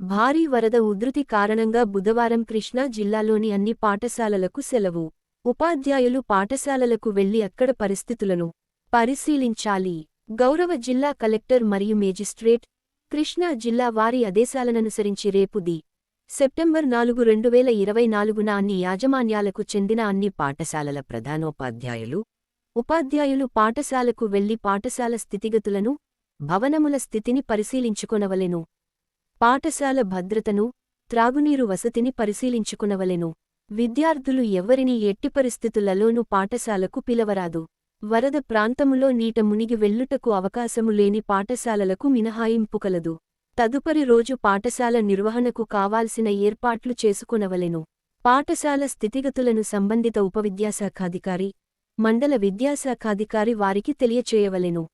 భారీ వరద ఉధృతి కారణంగా బుధవారం కృష్ణా జిల్లాలోని అన్ని పాఠశాలలకు సెలవు. ఉపాధ్యాయులు పాఠశాలలకు వెళ్ళి అక్కడ పరిస్థితులను పరిశీలించాలి. గౌరవ జిల్లా కలెక్టర్ మరియు మేజిస్ట్రేట్ కృష్ణా జిల్లా వారి ఆదేశాలననుసరించి రేపు ది సెప్టెంబర్ నాలుగు రెండు వేల ఇరవై నాలుగున అన్ని యాజమాన్యాలకు చెందిన అన్ని పాఠశాలల ప్రధానోపాధ్యాయులు ఉపాధ్యాయులు పాఠశాలకు వెళ్ళి పాఠశాల స్థితిగతులను భవనముల స్థితిని పరిశీలించుకొనవలెను. పాఠశాల భద్రతను త్రాగునీరు వసతిని పరిశీలించుకునవలెను. విద్యార్థులు ఎవ్వరినీ ఎట్టి పరిస్థితులలోనూ పాఠశాలకు పిలవరాదు. వరద ప్రాంతములో నీట మునిగి వెళ్ళుటకు అవకాశము లేని పాఠశాలలకు మినహాయింపు కలదు. తదుపరి రోజు పాఠశాల నిర్వహణకు కావాల్సిన ఏర్పాట్లు చేసుకునవలెను. పాఠశాల స్థితిగతులను సంబంధిత ఉపవిద్యాశాఖాధికారి మండల విద్యాశాఖాధికారి వారికి తెలియచేయవలెను.